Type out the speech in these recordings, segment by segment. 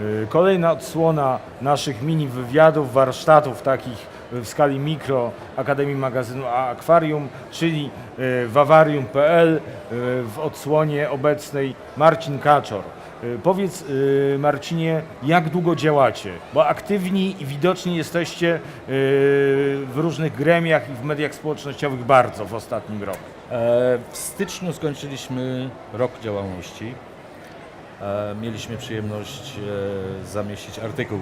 Y, Kolejna odsłona naszych mini wywiadów, warsztatów takich w skali mikro Akademii Magazynu Akwarium, czyli y, wawarium.pl y, w odsłonie obecnej Marcin Kaczor. Powiedz Marcinie, jak długo działacie? Bo aktywni i widoczni jesteście w różnych gremiach i w mediach społecznościowych bardzo w ostatnim roku. E, W styczniu skończyliśmy rok działalności. Mieliśmy przyjemność e, zamieścić artykuł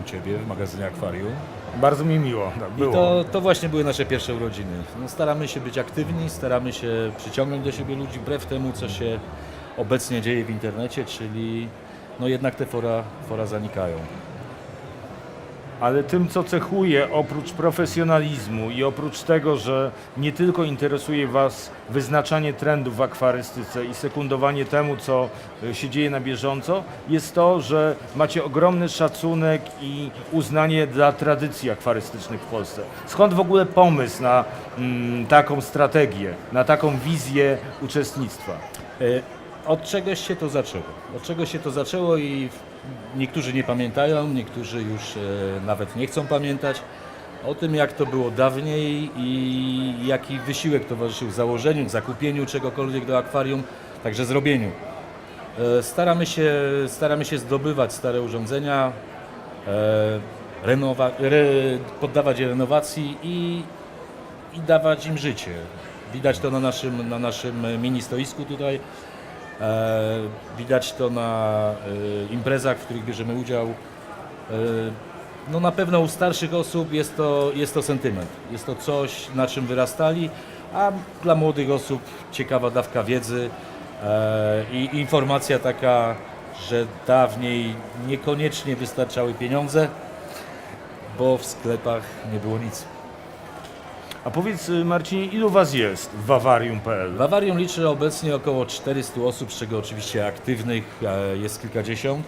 u Ciebie w magazynie Akwarium. Bardzo mi miło. Tak I było. to, to właśnie były nasze pierwsze urodziny. No, staramy się być aktywni, staramy się przyciągnąć do siebie ludzi wbrew temu, co się obecnie dzieje w internecie, czyli no jednak te fora, fora zanikają. Ale tym, co cechuje oprócz profesjonalizmu i oprócz tego, że nie tylko interesuje Was wyznaczanie trendów w akwarystyce i sekundowanie temu, co y, się dzieje na bieżąco, jest to, że macie ogromny szacunek i uznanie dla tradycji akwarystycznych w Polsce. Skąd w ogóle pomysł na mm, taką strategię, na taką wizję uczestnictwa? E, Od czegoś się to zaczęło. Od czegoś się to zaczęło i niektórzy nie pamiętają, niektórzy już e, nawet nie chcą pamiętać o tym, jak to było dawniej i jaki wysiłek towarzyszył założeniu, zakupieniu czegokolwiek do akwarium, także zrobieniu. E, Staramy się, staramy się zdobywać stare urządzenia, e, renowa- re, poddawać je renowacji i, i dawać im życie. Widać to na naszym, na naszym mini stoisku tutaj. E, widać to na e, imprezach, w których bierzemy udział. E, no na pewno u starszych osób jest to, jest to sentyment. Jest to coś, na czym wyrastali, a dla młodych osób ciekawa dawka wiedzy i informacja taka, że dawniej niekoniecznie wystarczały pieniądze, bo w sklepach nie było nic. A powiedz y, Marcinie, ilu Was jest w wawarium.pl? W Awarium liczy obecnie około 400 osób, z czego oczywiście aktywnych e, jest kilkadziesiąt.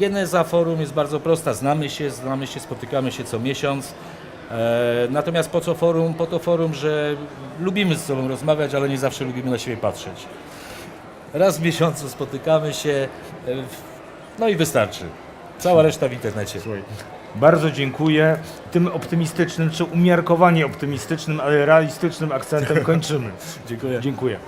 Geneza forum jest bardzo prosta. Znamy się, znamy się, spotykamy się co miesiąc. E, Natomiast po co forum? Po to forum, że lubimy z sobą rozmawiać, ale nie zawsze lubimy na siebie patrzeć. Raz w miesiącu spotykamy się, e, no i wystarczy. Cała reszta w internecie. Słuchaj, Bardzo dziękuję. Tym optymistycznym, czy umiarkowanie optymistycznym, ale realistycznym akcentem kończymy. Dziękuję. Dziękuję.